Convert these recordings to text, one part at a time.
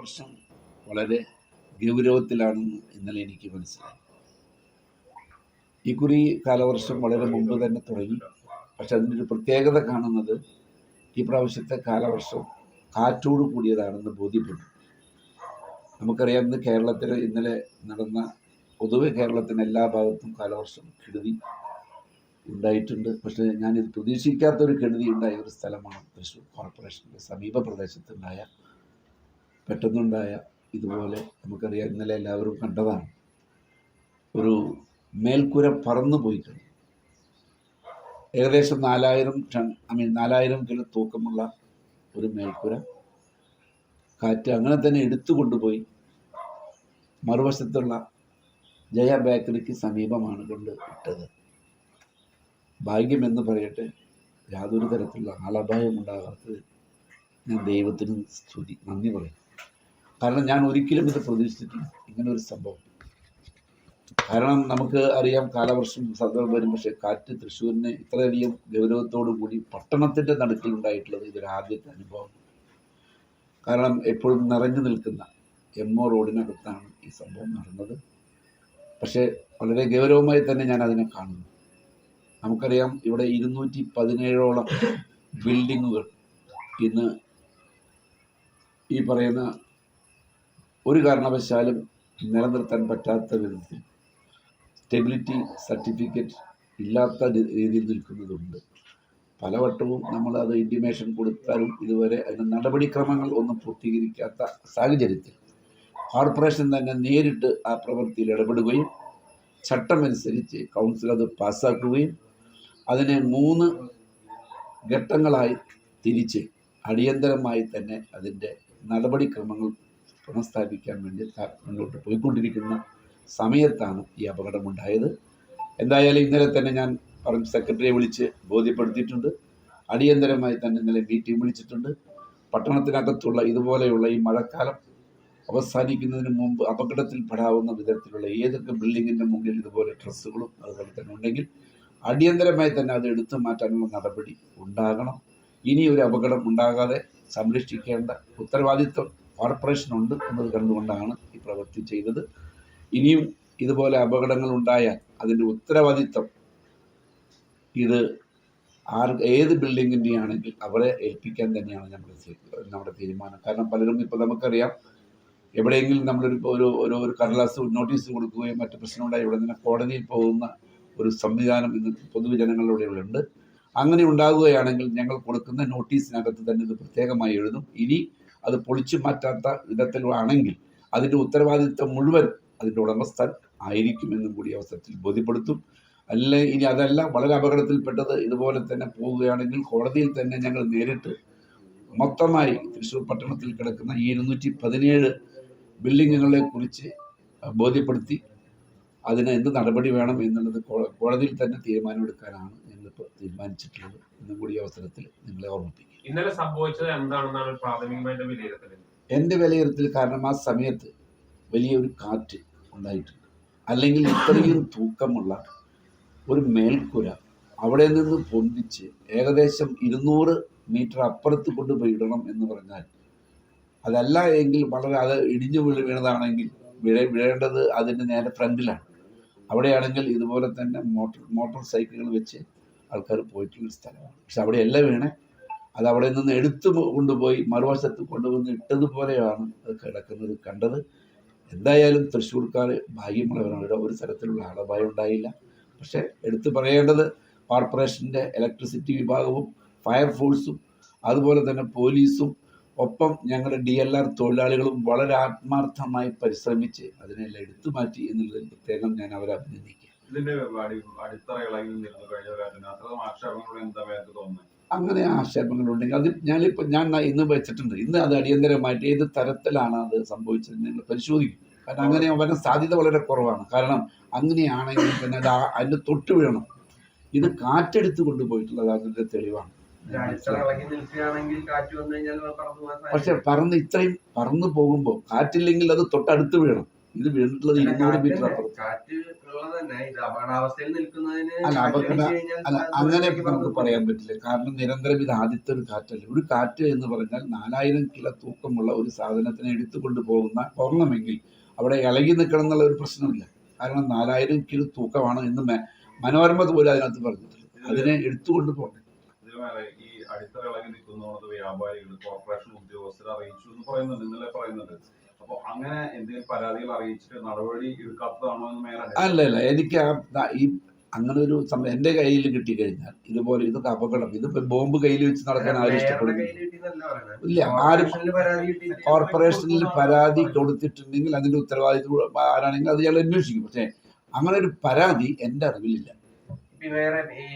കാലവർഷം വളരെ ഗൗരവത്തിലാണെന്ന് ഇന്നലെ എനിക്ക് മനസ്സിലായി. ഈ കുറി കാലവർഷം വളരെ മുമ്പ് തന്നെ തുടങ്ങി. പക്ഷെ അതിന്റെ ഒരു പ്രത്യേകത കാണുന്നത് ഈ പ്രാവശ്യത്തെ കാലവർഷം കാറ്റോട് കൂടിയതാണെന്ന് ബോധ്യപ്പെട്ടു നമുക്കറിയാം ഇന്ന് കേരളത്തിൽ ഇന്നലെ നടന്ന പൊതുവെ കേരളത്തിന് എല്ലാ ഭാഗത്തും കാലവർഷം കെടുതി ഉണ്ടായിട്ടുണ്ട്. പക്ഷേ ഞാനിത് പ്രതീക്ഷിക്കാത്തൊരു കെടുതി ഉണ്ടായ ഒരു സ്ഥലമാണ് തൃശ്ശൂർ കോർപ്പറേഷന്റെ സമീപ പ്രദേശത്തുണ്ടായ പെട്ടെന്നുണ്ടായ ഇതുപോലെ നമുക്കറിയാം ഇന്നലെ എല്ലാവരും കണ്ടതാണ്. ഒരു മേൽക്കൂര പറന്നു പോയി കഴിഞ്ഞു. ഏകദേശം നാലായിരം ടൺ ഐ മീൻ നാലായിരം കിലോ തൂക്കമുള്ള ഒരു മേൽക്കൂര കാറ്റ് അങ്ങനെ തന്നെ എടുത്തു കൊണ്ടുപോയി. മറുവശത്തുള്ള ജയ ബേക്കറിക്ക് സമീപമാണ് കൊണ്ട് ഇട്ടത്. ഭാഗ്യമെന്ന് പറയട്ടെ യാതൊരു തരത്തിലുള്ള ആളപായം ഉണ്ടാകാത്തത് ഞാൻ ദൈവത്തിന് സ്തുതി നന്ദി പറയും കാരണം ഞാൻ ഒരിക്കലും ഇത് പ്രതീക്ഷിച്ചിട്ടില്ല. ഇങ്ങനെ ഒരു സംഭവം. കാരണം നമുക്ക് അറിയാം കാലവർഷം സന്ദർഭം വരും പക്ഷേ കാറ്റ് തൃശ്ശൂരിനെ ഇത്രയധികം ഗൗരവത്തോടു കൂടി പട്ടണത്തിന്റെ നടുക്കിലുണ്ടായിട്ടുള്ളത് ഇതൊരു ആദ്യത്തെ അനുഭവം കാരണം എപ്പോഴും നിറഞ്ഞു നിൽക്കുന്ന എം ഒ റോഡിനകത്താണ് ഈ സംഭവം നടന്നത്. പക്ഷേ വളരെ ഗൗരവമായി തന്നെ ഞാൻ അതിനെ കാണുന്നു. നമുക്കറിയാം ഇവിടെ ഇരുന്നൂറ്റി പതിനേഴോളം ബിൽഡിങ്ങുകൾ ഇന്ന് ഈ പറയുന്ന ഒരു കാരണവശാലും നിലനിർത്താൻ പറ്റാത്ത വിധത്തിൽ സ്റ്റെബിലിറ്റി സർട്ടിഫിക്കറ്റ് ഇല്ലാത്ത രീതിയിൽ നിൽക്കുന്നതുണ്ട്. പലവട്ടവും നമ്മളത് ഇന്റിമേഷൻ കൊടുത്താലും ഇതുവരെ അതിന് നടപടിക്രമങ്ങൾ ഒന്നും പൂർത്തീകരിക്കാത്ത സാഹചര്യത്തിൽ കോർപ്പറേഷൻ തന്നെ നേരിട്ട് ആ പ്രവൃത്തിയിൽ ഇടപെടുകയും ചട്ടമനുസരിച്ച് കൗൺസിൽ അത് പാസ്സാക്കുകയും അതിനെ മൂന്ന് ഘട്ടങ്ങളായി തിരിച്ച് അടിയന്തരമായി തന്നെ അതിന്റെ നടപടിക്രമങ്ങൾ പുനഃസ്ഥാപിക്കാൻ വേണ്ടി മുന്നോട്ട് പോയിക്കൊണ്ടിരിക്കുന്ന സമയത്താണ് ഈ അപകടമുണ്ടായത്. എന്തായാലും ഇന്നലെ തന്നെ ഞാൻ പറഞ്ഞ സെക്രട്ടറിയെ വിളിച്ച് ബോധ്യപ്പെടുത്തിയിട്ടുണ്ട്. അടിയന്തരമായി തന്നെ ഇന്നലെ മീറ്റിംഗ് വിളിച്ചിട്ടുണ്ട്. പട്ടണത്തിനകത്തുള്ള ഇതുപോലെയുള്ള ഈ മഴക്കാലം അവസാനിക്കുന്നതിന് മുമ്പ് അപകടത്തിൽപ്പെടാവുന്ന വിധത്തിലുള്ള ഏതൊക്കെ ബിൽഡിങ്ങിന്റെ മുന്നിൽ ഇതുപോലെ ഡ്രസ്സുകളും അതുപോലെ തന്നെ ഉണ്ടെങ്കിൽ അടിയന്തരമായി തന്നെ അത് എടുത്തു മാറ്റാനുള്ള നടപടി ഉണ്ടാകണം. ഇനി ഒരു അപകടം ഉണ്ടാകാതെ സംരക്ഷിക്കേണ്ട ഉത്തരവാദിത്വം കോർപ്പറേഷനുണ്ട് എന്നത് കണ്ടുകൊണ്ടാണ് ഈ പ്രവൃത്തി ചെയ്തത്. ഇനിയും ഇതുപോലെ അപകടങ്ങൾ ഉണ്ടായാൽ അതിന്റെ ഉത്തരവാദിത്വം ഇത് ആർ ഏത് ബിൽഡിങ്ങിന്റെ ആണെങ്കിൽ അവരെ ഏൽപ്പിക്കാൻ തന്നെയാണ് നമ്മുടെ നമ്മുടെ തീരുമാനം. കാരണം പലരും ഇപ്പോൾ നമുക്കറിയാം എവിടെയെങ്കിലും നമ്മളൊരു ഒരു ഒരു ഒരു കടലാസ് നോട്ടീസ് കൊടുക്കുകയും മറ്റ് പ്രശ്നമുണ്ടായി ഇവിടെ നിന്ന് കോടതിയിൽ പോകുന്ന ഒരു സംവിധാനം ഇന്ന് പൊതുജനങ്ങളുടെ ഉണ്ട് അങ്ങനെ ഉണ്ടാകുകയാണെങ്കിൽ ഞങ്ങൾ കൊടുക്കുന്ന നോട്ടീസിനകത്ത് തന്നെ ഇത് പ്രത്യേകമായി എഴുതും. ഇനി അത് പൊളിച്ചു മാറ്റാത്ത വിധത്തിലാണെങ്കിൽ അതിന്റെ ഉത്തരവാദിത്വം മുഴുവൻ അതിന്റെ ഉടമസ്ഥൻ ആയിരിക്കുമെന്നും കൂടി അവസരത്തിൽ ബോധ്യപ്പെടുത്തും. അല്ലെ? ഇനി അതല്ല വളരെ അപകടത്തിൽപ്പെട്ടത് ഇതുപോലെ തന്നെ പോവുകയാണെങ്കിൽ കോടതിയിൽ തന്നെ ഞങ്ങൾ നേരിട്ട് മൊത്തമായി തൃശ്ശൂർ പട്ടണത്തിൽ കിടക്കുന്ന ഈ ഇരുന്നൂറ്റി പതിനേഴ് ബിൽഡിങ്ങുകളെ കുറിച്ച് ബോധ്യപ്പെടുത്തി അതിന് എന്ത് നടപടി വേണം എന്നുള്ളത് കോടതിയിൽ തന്നെ തീരുമാനമെടുക്കാനാണ് ഞങ്ങളിപ്പോൾ തീരുമാനിച്ചിട്ടുള്ളത് എന്നും കൂടി അവസരത്തിൽ നിങ്ങളെ ഓർമ്മിപ്പിക്കും. ഇന്നലെ സംഭവിച്ചത് എന്താണെന്നാണ് പ്രാഥമികമായിട്ട് വിലയിരുത്തൽ എന്റെ വിലയിരുത്തൽ കാരണം ആ സമയത്ത് വലിയൊരു കാറ്റ് ഉണ്ടായിട്ടുണ്ട്. അല്ലെങ്കിൽ ഇത്രയും തൂക്കമുള്ള ഒരു മേൽക്കുര അവിടെ നിന്ന് പൊന്തിച്ച് ഏകദേശം ഇരുന്നൂറ് മീറ്റർ അപ്പുറത്ത് കൊണ്ടുപോയി ഇടണം എന്ന് പറഞ്ഞാൽ അതല്ല എങ്കിൽ വളരെ അത് ഇടിഞ്ഞു വീണ് വീണതാണെങ്കിൽ വിഴ വീഴേണ്ടത് അതിന്റെ നേരെ ഫ്രണ്ടിലാണ്. അവിടെയാണെങ്കിൽ ഇതുപോലെ തന്നെ മോട്ടോർ മോട്ടോർ സൈക്കിളുകൾ വെച്ച് ആൾക്കാർ പോയിട്ടുള്ള സ്ഥലമാണ്. പക്ഷെ അവിടെ എല്ലാം വീണേ അത് അവിടെ നിന്ന് എടുത്തു കൊണ്ടുപോയി മറുവശത്ത് കൊണ്ടുവന്ന് ഇട്ടതുപോലെയാണ് അത് കിടക്കുന്നത് കണ്ടത്. എന്തായാലും തൃശ്ശൂർക്കാർ ഭാഗ്യമുള്ളവരാണ്. ഇവിടെ ഒരു തരത്തിലുള്ള ആളപായം ഉണ്ടായില്ല. പക്ഷേ എടുത്തു പറയേണ്ടത് കോർപ്പറേഷന്റെ ഇലക്ട്രിസിറ്റി വിഭാഗവും ഫയർഫോഴ്സും അതുപോലെ തന്നെ പോലീസും ഒപ്പം ഞങ്ങളുടെ ഡി എൽ ആർ തൊഴിലാളികളും വളരെ ആത്മാർത്ഥമായി പരിശ്രമിച്ച് അതിനെല്ലാം എടുത്തു മാറ്റി എന്നുള്ളതിൽ പ്രത്യേകം ഞാൻ അവരെ അഭിനന്ദിക്കുക ഇതിന്റെ അടി അടിത്തറ ഇളകി നിന്നിരുന്നു കഴിഞ്ഞ കാലത്തിന് എന്താ തോന്നുന്നത്? അങ്ങനെ ആക്ഷേപങ്ങളുണ്ടെങ്കിൽ അത് ഞാനിപ്പോൾ ഞാൻ ഇന്ന് വെച്ചിട്ടുണ്ട്. ഇന്ന് അത് അടിയന്തരമായിട്ട് ഏത് തരത്തിലാണ് അത് സംഭവിച്ചത് നിങ്ങൾ പരിശോധിക്കും. കാരണം അങ്ങനെ വരാൻ സാധ്യത വളരെ കുറവാണ്. കാരണം അങ്ങനെയാണെങ്കിൽ പിന്നെ അത് അതിന്റെ തൊട്ട് വീഴണം. ഇത് കാറ്റെടുത്ത് കൊണ്ടുപോയിട്ടുള്ളത് അതിന്റെ തെളിവാണ്. പക്ഷെ പറന്ന് ഇത്രയും പറന്നു പോകുമ്പോൾ കാറ്റില്ലെങ്കിൽ അത് തൊട്ടടുത്ത് വീഴണം. ഇത് വീണിട്ടുള്ളത് ഇരുന്നൂറ് മീറ്റർ അല്ല, അപകട- അല്ല അങ്ങനെ നമുക്ക് പറയാൻ പറ്റില്ല. കാരണം നിരന്തരം ഇത് ആദ്യത്തെ ഒരു കാറ്റല്ല. ഒരു കാറ്റ് എന്ന് പറഞ്ഞാൽ നാലായിരം കിലോ തൂക്കമുള്ള ഒരു സാധനത്തിനെ എടുത്തുകൊണ്ട് പോകുന്ന പോകണമെങ്കിൽ അവിടെ ഇളകി നിൽക്കണം എന്നുള്ള ഒരു പ്രശ്നമില്ല. കാരണം നാലായിരം കിലോ തൂക്കമാണ് എന്ന് മനോരമ പോലും അതിനകത്ത് പറഞ്ഞിട്ടുള്ളത് അതിനെ എടുത്തുകൊണ്ട് പോകണം. ഈ അടിത്തറ ഇളകി നിൽക്കുന്നു വ്യാപാരികൾ കോർപ്പറേഷൻ ഉദ്യോഗസ്ഥർ അറിയിച്ചു എന്ന് പറയുന്നുണ്ട് ഇന്നലെ പറയുന്നുണ്ട്. അങ്ങനെ എന്തെങ്കിലും പരാതികൾ അറിയിച്ചിട്ട് നടപടി എടുക്കാത്തതാണോ എന്ന് മേലെ അല്ല? അല്ല എനിക്ക് ആ ഈ അങ്ങനെ ഒരു സമയം എന്റെ കയ്യിൽ കിട്ടി കഴിഞ്ഞാൽ ഇതുപോലെ ഇതൊക്കെ അപകടം ഇത് ബോംബ് കയ്യിൽ വെച്ച് നടക്കാൻ ആരും ഇഷ്ടപ്പെടുന്നു. ഇല്ല ആരും കോർപ്പറേഷനിൽ പരാതി കൊടുത്തിട്ടുണ്ടെങ്കിൽ അതിന്റെ ഉത്തരവാദിത്വം ആരാണെങ്കിൽ അത് ഞങ്ങൾ അന്വേഷിക്കും. പക്ഷേ അങ്ങനെ ഒരു പരാതി എന്റെ അറിവിലില്ല. വേറെ ഈ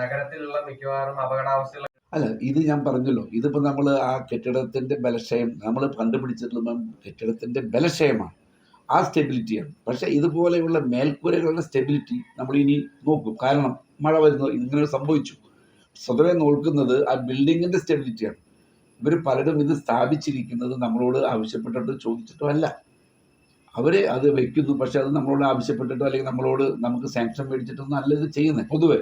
നഗരത്തിലുള്ള മിക്കവാറും അപകടാവസ്ഥയുള്ള അല്ല ഇത് ഞാൻ പറഞ്ഞല്ലോ. ഇതിപ്പോൾ നമ്മൾ ആ കെട്ടിടത്തിന്റെ ബലക്ഷയം നമ്മൾ കണ്ടുപിടിച്ചിട്ടുള്ള കെട്ടിടത്തിന്റെ ബലക്ഷയമാണ്. ആ സ്റ്റെബിലിറ്റിയാണ് പക്ഷേ ഇതുപോലെയുള്ള മേൽക്കൂരകളുടെ സ്റ്റെബിലിറ്റി നമ്മൾ ഇനി നോക്കും. കാരണം മഴ വരുന്നു ഇങ്ങനെ സംഭവിച്ചു. സ്വതവേ നോക്കുന്നത് ആ ബിൽഡിങ്ങിന്റെ സ്റ്റെബിലിറ്റിയാണ് ഇവർ പലരും ഇത് സ്ഥാപിച്ചിരിക്കുന്നത് നമ്മളോട് ആവശ്യപ്പെട്ടിട്ടോ ചോദിച്ചിട്ടോ അല്ല. അവർ അത് വെക്കുന്നു പക്ഷെ അത് നമ്മളോട് ആവശ്യപ്പെട്ടിട്ടോ അല്ലെങ്കിൽ നമ്മളോട് നമുക്ക് സാങ്ഷൻ മേടിച്ചിട്ടൊന്നും അല്ല ഇത് ചെയ്യുന്നത് പൊതുവെ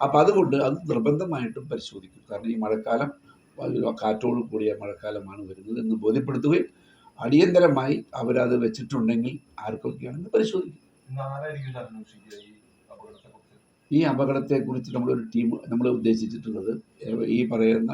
അപ്പോൾ അതുകൊണ്ട് അത് നിർബന്ധമായിട്ടും പരിശോധിക്കും. കാരണം ഈ മഴക്കാലം കാറ്റോട് കൂടിയ മഴക്കാലമാണ് വരുന്നത് എന്ന് ബോധ്യപ്പെടുത്തുകയും അടിയന്തരമായി അവരത് വെച്ചിട്ടുണ്ടെങ്കിൽ ആർക്കൊക്കെയാണെന്ന് പരിശോധിക്കും. ഈ അപകടത്തെക്കുറിച്ച് നമ്മളൊരു ടീം നമ്മൾ ഉദ്ദേശിച്ചിട്ടുള്ളത് ഈ പറയുന്ന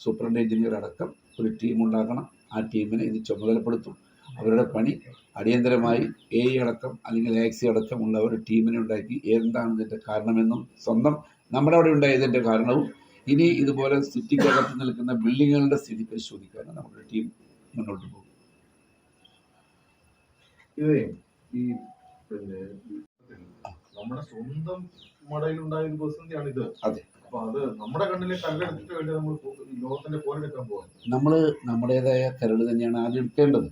സൂപ്രണ്ട് എഞ്ചിനീയർ അടക്കം ഒരു ടീം ഉണ്ടാക്കണം ആ ടീമിനെ ഇത് ചുമതലപ്പെടുത്തും. അവരുടെ പണി അടിയന്തരമായി എ അടക്കം അല്ലെങ്കിൽ എക്സി അടക്കം ഉള്ള ഒരു ടീമിനെ ഉണ്ടാക്കി എന്താണ് ഇതിന്റെ കാരണമെന്നും സ്വന്തം നമ്മുടെ അവിടെ ഉണ്ടായ ഇതിന്റെ കാരണവും ഇനി ഇതുപോലെ സിറ്റിക്കകത്ത് നിൽക്കുന്ന ബിൽഡിങ്ങുകളുടെ സ്ഥിതി പരിശോധിക്കാനും നമ്മുടെ ടീം മുന്നോട്ട് പോകും. ഇതേ ഈ പിന്നെ നമ്മുടെ സ്വന്തം മടയിലുണ്ടായ ഒരു പ്രതിസന്ധിയാണ് ഇത്. അതെ. നമ്മൾ നമ്മുടേതായ കരട് തന്നെയാണ് ആദ്യം എടുക്കേണ്ടത്.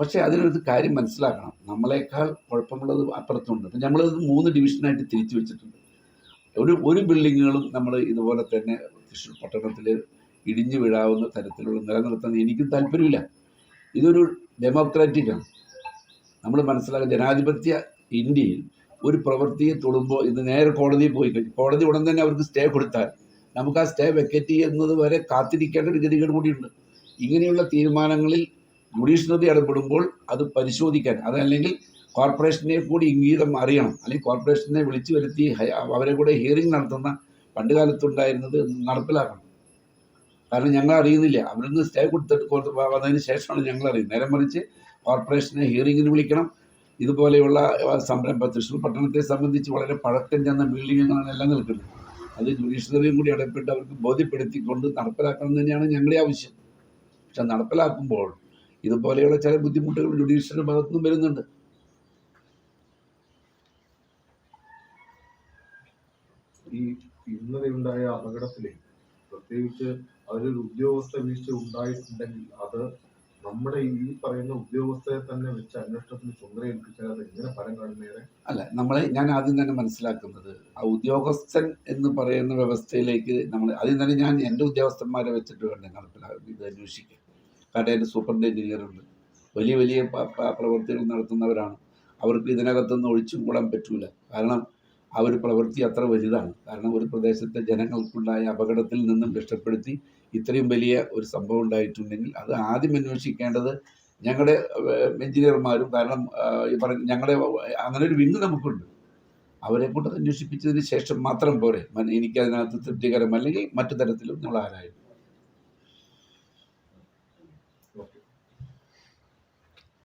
പക്ഷേ അതിനൊരു കാര്യം മനസ്സിലാക്കണം. നമ്മളെക്കാൾ കുഴപ്പമുള്ളത് അപ്പുറത്തുണ്ട്. അപ്പം നമ്മളിത് മൂന്ന് ഡിവിഷനായിട്ട് തിരിച്ചു വെച്ചിട്ടുണ്ട്. ഒരു ഒരു ബിൽഡിങ്ങുകളും നമ്മൾ ഇതുപോലെ തന്നെ തൃശ്ശൂർ പട്ടണത്തിൽ ഇടിഞ്ഞു വീഴാവുന്ന തരത്തിലുള്ള നിലനിർത്തുന്ന എനിക്കും താല്പര്യമില്ല. ഇതൊരു ഡെമോക്രാറ്റിക്കാണ്. നമ്മൾ മനസ്സിലാക്കുക ജനാധിപത്യ ഇന്ത്യയിൽ ഒരു പ്രവൃത്തിയെ തൊടുമ്പോൾ ഇത് നേരെ കോടതിയിൽ പോയി കഴിഞ്ഞു. കോടതി ഉടൻ തന്നെ അവർക്ക് സ്റ്റേ കൊടുത്താൽ നമുക്ക് ആ സ്റ്റേ വെക്കറ്റ് ചെയ്യുന്നത് വരെ കാത്തിരിക്കേണ്ട ഒരു ഗതികേട് കൂടിയുണ്ട്. ഇങ്ങനെയുള്ള തീരുമാനങ്ങളിൽ ജുഡീഷ്യറി ഇടപെടുമ്പോൾ അത് പരിശോധിക്കാൻ അതല്ലെങ്കിൽ കോർപ്പറേഷനെ കൂടി ഇംഗീതം അറിയണം അല്ലെങ്കിൽ കോർപ്പറേഷനെ വിളിച്ചു വരുത്തി അവരെ കൂടെ ഹിയറിംഗ് നടത്തുന്ന പണ്ട് കാലത്തുണ്ടായിരുന്നത് നടപ്പിലാക്കണം. കാരണം ഞങ്ങൾ അറിയുന്നില്ല. അവരിന്ന് സ്റ്റേ കൊടുത്തിട്ട് കൊടുത്ത് വന്നതിന് ശേഷമാണ് ഞങ്ങൾ അറിയുന്നത്. നേരെ മറിച്ച് കോർപ്പറേഷനെ ഹിയറിങ്ങിന് വിളിക്കണം. ഇതുപോലെയുള്ള സംരംഭം തൃശ്ശൂർ പട്ടണത്തെ സംബന്ധിച്ച് വളരെ പഴക്കം ചെന്ന ബിൽഡിങ്ങുകളാണ് എല്ലാം നിൽക്കുന്നത്. അത് ജുഡീഷ്യറിയും കൂടി ഇടപെട്ട് അവർക്ക് ബോധ്യപ്പെടുത്തിക്കൊണ്ട് നടപ്പിലാക്കണം തന്നെയാണ് ഞങ്ങളുടെ ആവശ്യം. പക്ഷെ നടപ്പിലാക്കുമ്പോൾ ഇതുപോലെയുള്ള ചില ബുദ്ധിമുട്ടുകൾ ജുഡീഷ്യറി ഭാഗത്തുനിന്നും വരുന്നുണ്ട്. ഈ ഇന്നലെ ഉണ്ടായ അപകടത്തിലെ പ്രത്യേകിച്ച് അതിലൊരു ഉദ്യോഗസ്ഥ വീഴ്ച ഉണ്ടായിട്ടുണ്ടെങ്കിൽ അത് നമ്മുടെ ഈ പറയുന്ന ഉദ്യോഗസ്ഥരെ തന്നെ വെച്ച് അന്വേഷണത്തിന് ചുമതലയേൽപ്പിച്ചാൽ അത് എങ്ങനെ ഫലം കാണുന്നേരെ അല്ല നമ്മളെ ഞാൻ ആദ്യം തന്നെ മനസ്സിലാക്കുന്നത് ആ ഉദ്യോഗസ്ഥൻ എന്ന് പറയുന്ന വ്യവസ്ഥയിലേക്ക് നമ്മൾ ആദ്യം തന്നെ ഞാൻ എന്റെ ഉദ്യോഗസ്ഥന്മാരെ വെച്ചിട്ട് വേണ്ടേ നടപ്പിലാക്കും ഇത് അന്വേഷിക്കാൻ. എന്റെ സൂപ്പറിന്റെ എഞ്ചിനീയർ ഉണ്ട് വലിയ വലിയ പ്രവൃത്തികൾ നടത്തുന്നവരാണ്. അവർക്ക് ഇതിനകത്തുനിന്ന് ഒഴിച്ചും കൂടാൻ പറ്റൂല. കാരണം ആ ഒരു പ്രവൃത്തി അത്ര വലുതാണ്. കാരണം ഒരു പ്രദേശത്തെ ജനങ്ങൾക്കുണ്ടായ അപകടത്തിൽ നിന്നും രക്ഷപ്പെടുത്തി ഇത്രയും വലിയ ഒരു സംഭവം ഉണ്ടായിട്ടുണ്ടെങ്കിൽ അത് ആദ്യം അന്വേഷിക്കേണ്ടത് ഞങ്ങളുടെ എഞ്ചിനീയർമാരും കാരണം ഈ പറഞ്ഞ ഞങ്ങളുടെ അങ്ങനെ ഒരു വിങ് നമുക്കുണ്ട്. അവരെ കൊണ്ട് അന്വേഷിപ്പിച്ചതിന് ശേഷം മാത്രം പോരെ. എനിക്കതിനകത്ത് തൃപ്തികരം അല്ലെങ്കിൽ മറ്റു തരത്തിലും നമ്മൾ ആരായും